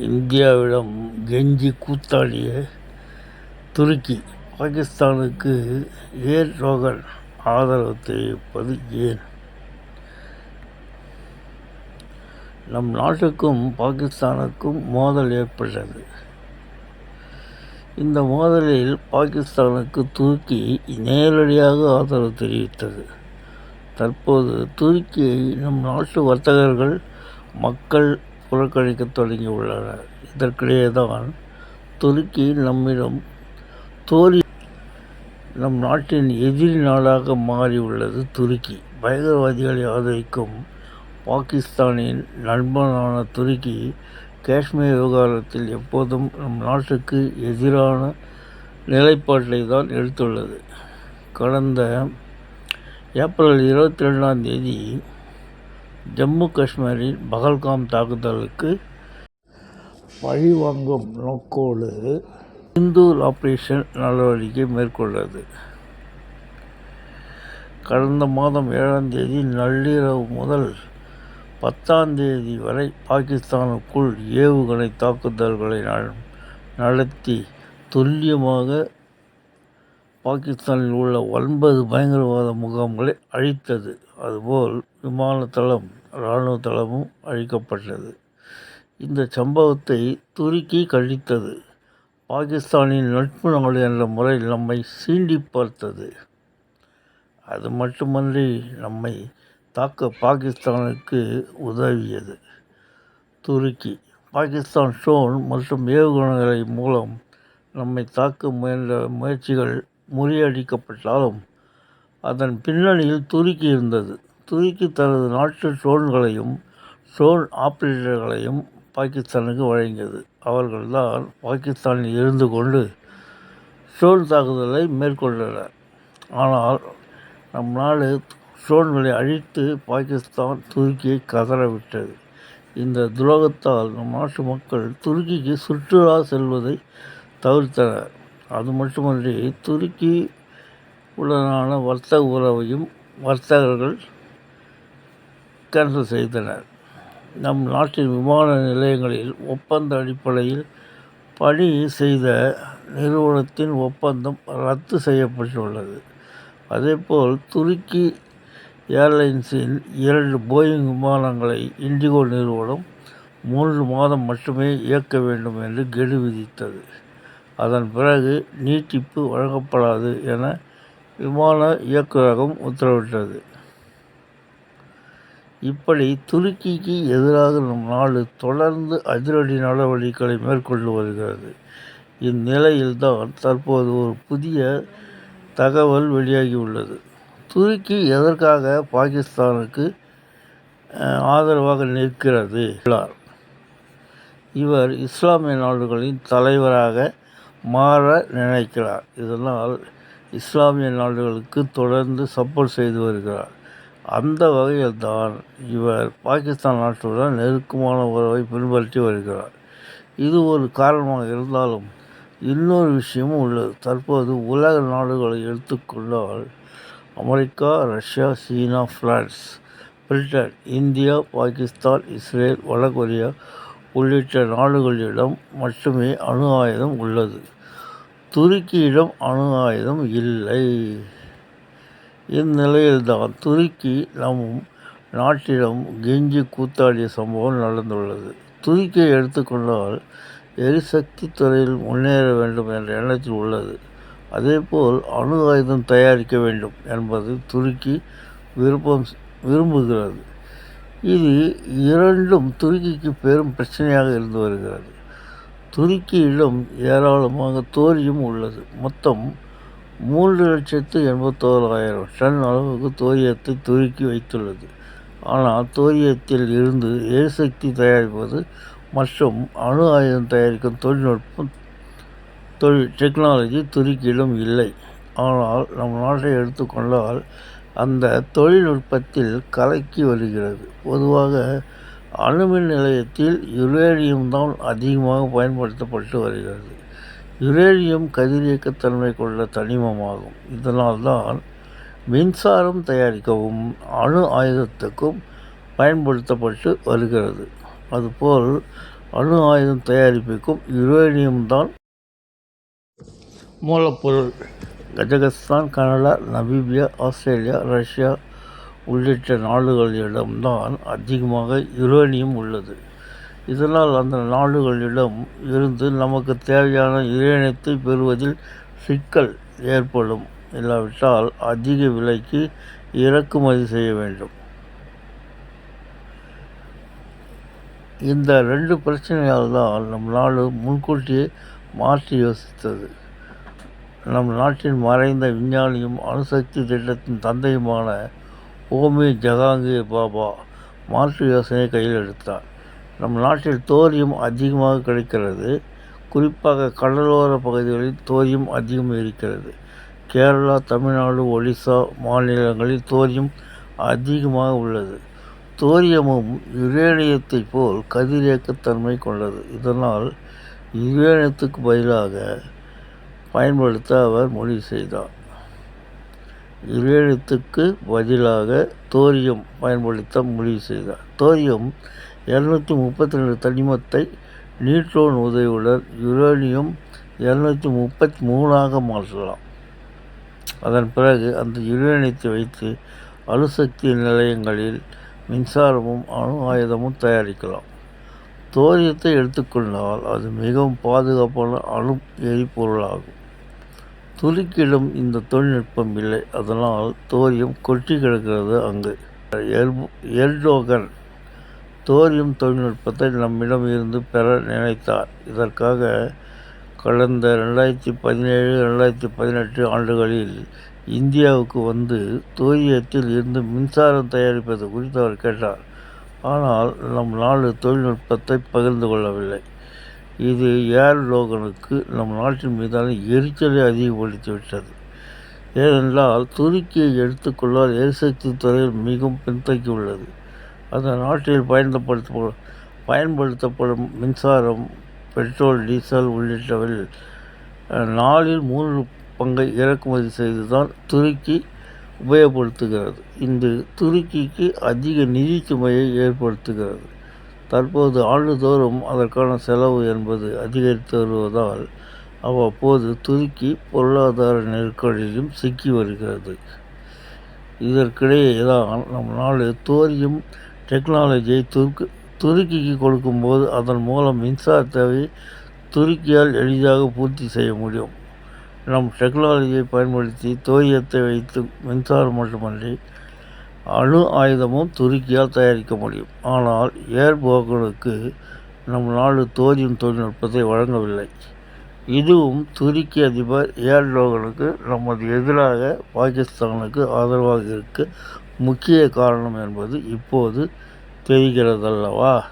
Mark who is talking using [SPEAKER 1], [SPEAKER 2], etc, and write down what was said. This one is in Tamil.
[SPEAKER 1] இந்தியாவிடம் கெஞ்சி கூத்தாடிய துருக்கி பாகிஸ்தானுக்கு ஏர்டோகன் ஆதரவு தெரிவிப்பது ஏன்? நம் நாட்டுக்கும் பாகிஸ்தானுக்கும் மோதல் ஏற்பட்டது. இந்த மோதலில் பாகிஸ்தானுக்கு துருக்கி நேரடியாக ஆதரவு தெரிவித்தது. தற்போது துருக்கியை நம் நாட்டு வர்த்தகர்கள் மக்கள் புறக்கணிக்கத் தொடங்கியுள்ளனர் இதற்கிடையே தான் துருக்கி நம்மிடம் தோரி நம் நாட்டின் எதிரி நாடாக மாறியுள்ளது துருக்கி. பயங்கரவாதிகளை ஆதரிக்கும் பாகிஸ்தானின் நண்பனான துருக்கி காஷ்மீர் விவகாரத்தில் எப்போதும் நம் நாட்டுக்கு எதிரான நிலைப்பாட்டை தான் எடுத்துள்ளது. கடந்த ஏப்ரல் இருபத்தி ரெண்டாம் தேதி ஜம்மு காஷ்மீரில் பகல்காம் தாக்குதலுக்கு பழிவாங்கும் நோக்கோடு சிந்தூர் ஆபரேஷன் நடவடிக்கை மேற்கொண்டது கடந்த மாதம் ஏழாம் தேதி நள்ளிரவு முதல் பத்தாம் தேதி வரை பாகிஸ்தானுக்குள் ஏவுகணை தாக்குதல்களை நடத்தி துல்லியமாக பாகிஸ்தானில் உள்ள ஒன்பது பயங்கரவாத முகாம்களை அழித்தது. அதுபோல் விமானத்தளம் இராணுவ தளமும் அழிக்கப்பட்டது. இந்த சம்பவத்தை துருக்கி கண்டித்தது பாகிஸ்தானின் நட்பு நாடு என்ற முறையில் நம்மை சீண்டி பார்த்தது. அது மட்டுமன்றி நம்மை தாக்க பாகிஸ்தானுக்கு உதவியது. துருக்கி பாகிஸ்தான் ட்ரோன் மற்றும் ஏவுகணைகளை மூலம் நம்மை தாக்க முயன்ற முயற்சிகள் முறியடிக்கப்பட்டாலும் அதன் பின்னணியில் துருக்கி இருந்தது. துருக்கி தனது நாட்டு ட்ரோன்களையும் ட்ரோன் ஆபரேட்டர்களையும் பாகிஸ்தானுக்கு வழங்கியது. அவர்கள்தான் பாகிஸ்தானில் இருந்து கொண்டு ட்ரோன் தாக்குதலை மேற்கொண்டனர். ஆனால் நம் நாடு ட்ரோன்களை அழித்து பாகிஸ்தான் துருக்கியை கதறவிட்டது. இந்த துரோகத்தால் நம் நாட்டு மக்கள் துருக்கிக்கு சுற்றுலா செல்வதை தவிர்த்தனர். அது மட்டுமன்றி துருக்கி உடனான வர்த்தக உறவையும் வர்த்தகர்கள் கேன்சல் செய்தனர். நம் நாட்டின் விமான நிலையங்களில் ஒப்பந்த அடிப்படையில் பணி செய்த நிறுவனத்தின் ஒப்பந்தம் ரத்து செய்யப்பட்டுள்ளது. அதேபோல் துருக்கி ஏர்லைன்ஸின் இரண்டு போயிங் விமானங்களை இண்டிகோ நிறுவனம் மூன்று மாதம் மட்டுமே இயக்க வேண்டும் என்று கெடு விதித்தது. அதன் பிறகு நீட்டிப்பு வழங்கப்படாது என விமான இயக்குநரகம் உத்தரவிட்டது. இப்படி துருக்கிக்கு எதிராக நம் நாடு தொடர்ந்து அதிரடி நடவடிக்கைகளை மேற்கொண்டு வருகிறது. இந்நிலையில்தான் தற்போது ஒரு புதிய தகவல் வெளியாகியுள்ளது. துருக்கி எதற்காக பாகிஸ்தானுக்கு ஆதரவாக நிற்கிறது? இவர் இஸ்லாமிய நாடுகளின் தலைவராக மாற நினைக்கிறார். இதனால் இஸ்லாமிய நாடுகளுக்கு தொடர்ந்து சப்போர்ட் செய்து வருகிறார். அந்த வகையில் தான் இவர் பாகிஸ்தான் நாட்டுடன் நெருக்கமான உறவை பின்பற்றி வருகிறார். இது ஒரு காரணமாக இருந்தாலும் இன்னொரு விஷயமும் உள்ளது. தற்போது உலக நாடுகளை எடுத்துக்கொண்டால் America Russia China France Britain India Pakistan Israel வடகொரியா உள்ளிட்ட நாடுகளிடம் மட்டுமே அணு ஆயுதம் உள்ளது. துருக்கியிடம் அணு ஆயுதம் இல்லை. இந்நிலையில்தான் துருக்கி நம் நாட்டிடம் கெஞ்சி கூத்தாடிய சம்பவம் நடந்துள்ளது. துருக்கியை எடுத்துக்கொண்டால் எரிசக்தி துறையில் முன்னேற வேண்டும் என்ற எண்ணத்தில் உள்ளது. அதேபோல் அணு ஆயுதம் தயாரிக்க வேண்டும் என்பது துருக்கி விருப்பம் விரும்புகிறது. இது இரண்டும் துருக்கிக்கு பெரும் பிரச்சனையாக இருந்து வருகிறது. துருக்கியிடம் ஏராளமாக தோரியும் உள்ளது. மொத்தம் மூன்று லட்சத்து எண்பத்தோராயிரம் டன் அளவுக்கு தோரியத்தை துருக்கி வைத்துள்ளது. ஆனால் தோரியத்தில் இருந்து எரிசக்தி தயாரிப்பது மற்றும் அணு ஆயுதம் தயாரிக்கும் தொழில்நுட்பம் தொழில் டெக்னாலஜி துருக்கியிலும் இல்லை. ஆனால் நம் நாட்டை எடுத்துக்கொண்டால் அந்த தொழில்நுட்பத்தில் கலக்கி வருகிறது. பொதுவாக அணுமின் நிலையத்தில் யுரேனியம் தான் அதிகமாக பயன்படுத்தப்பட்டு வருகிறது. யுரேனியம் கதிரியக்கத்தன்மை கொண்ட தனிமமாகும். இதனால் தான் மின்சாரம் தயாரிக்கவும் அணு ஆயுதத்துக்கும் பயன்படுத்தப்பட்டு வருகிறது. அதுபோல் அணு ஆயுதம் தயாரிப்புக்கும் யுரேனியம் தான் மூலப்பொருள். Kazakhstan Canada Namibia Australia Russia உள்ளிட்ட நாடுகளிடம்தான் அதிகமாக யுரேனியம் உள்ளது. இதனால் அந்த நாடுகளிடம் இருந்து நமக்கு தேவையான யுரேனியத்தை பெறுவதில் சிக்கல் ஏற்படும். இல்லாவிட்டால் அதிக விலைக்கு இறக்குமதி செய்ய வேண்டும். இந்த ரெண்டு பிரச்சனையால் தான் நம் நாடு முன்கூட்டியே மாற்றி யோசித்தது. நம் நாட்டின் மறைந்த விஞ்ஞானியும் அணுசக்தி திட்டத்தின் தந்தையுமான ஓமி ஜஹாங்கீர் பாபா மாற்று யோசனையை கையில் எடுத்தார். நம் நாட்டில் தோரியம் அதிகமாக கிடைக்கிறது. குறிப்பாக கடலோர பகுதிகளில் தோரியம் அதிகம் இருக்கிறது. கேரளா தமிழ்நாடு ஒடிசா மாநிலங்களில் தோரியம் அதிகமாக உள்ளது. தோரியமும் யுரேனியத்தை போல் கதிரியக்கத்தன்மை கொண்டது. இதனால் யுரேனியத்துக்கு பதிலாக பயன்படுத்த அவர் முடிவு செய்தார். யுரேனியத்துக்கு பதிலாக தோரியம் பயன்படுத்த முடிவு செய்தார். தோரியம் இரநூத்தி முப்பத்தி ரெண்டு தனிமத்தை நியூட்ரோன் உதவியுடன் யுரேனியம் இரநூத்தி முப்பத்தி மூணாக மாற்றலாம். அதன் பிறகு அந்த யுரேனியத்தை வைத்து அணுசக்தி நிலையங்களில் மின்சாரமும் அணு ஆயுதமும் தயாரிக்கலாம். தோரியத்தை எடுத்துக்கொண்டால் அது மிகவும் பாதுகாப்பான அணு எரிபொருளாகும். துருக்கியிடம் இந்த தொழில்நுட்பம் இல்லை. அதனால் தோரியம் கொட்டி கிடக்கிறது அங்கு. எர்டோகன் தோரியம் தொழில்நுட்பத்தை நம்மிடம் இருந்து பெற நினைத்தார். இதற்காக கடந்த ரெண்டாயிரத்தி பதினேழு ரெண்டாயிரத்தி பதினெட்டு ஆண்டுகளில் இந்தியாவுக்கு வந்து தோரியத்தில் இருந்து மின்சாரம் தயாரிப்பது குறித்து அவர் கேட்டார். ஆனால் நம் நாடு தொழில்நுட்பத்தை பகிர்ந்து கொள்ளவில்லை. இது ஏர் லோகனுக்கு நம் நாட்டின் மீதான எரிச்சலை அதிகப்படுத்திவிட்டது. ஏனென்றால் துருக்கியை எடுத்துக்கொள்ளால் எரிசக்தி துறையில் மிகவும் பின்தங்கி உள்ளது அந்த நாட்டில் பயன்படுத்த பயன்படுத்தப்படும் மின்சாரம் பெட்ரோல் டீசல் உள்ளிட்டவையில் நாளில் மூன்று பங்கை இறக்குமதி செய்து தான் துருக்கி உபயோகப்படுத்துகிறது. இந்த துருக்கிக்கு அதிக நிதி சுமையை ஏற்படுத்துகிறது. தற்போது ஆண்டுதோறும் அதற்கான செலவு என்பது அதிகரித்து வருவதால் அவ்வப்போது துருக்கி பொருளாதார நெருக்கடியிலும் சிக்கி வருகிறது. இதற்கிடையே தான் நம் நாடு தோரியம் டெக்னாலஜியை துருக்கு துருக்கிக்கு கொடுக்கும்போது அதன் மூலம் மின்சார தேவை துருக்கியால் எளிதாக பூர்த்தி செய்ய முடியும். நம் டெக்னாலஜியை பயன்படுத்தி தோரியத்தை வைத்து மின்சாரம் மட்டுமன்றி அணு ஆயுதமும் துருக்கியால் தயாரிக்க முடியும். ஆனால் ஏர்போகனுக்கு நம் நாடு தோரியம் தொழில்நுட்பத்தை வழங்கவில்லை. இதுவும் துருக்கி அதிபர் ஏர்டோகனுக்கு நமது எதிராக பாகிஸ்தானுக்கு ஆதரவாக இருக்க முக்கிய காரணம் என்பது இப்போது தெரிகிறதல்லவா?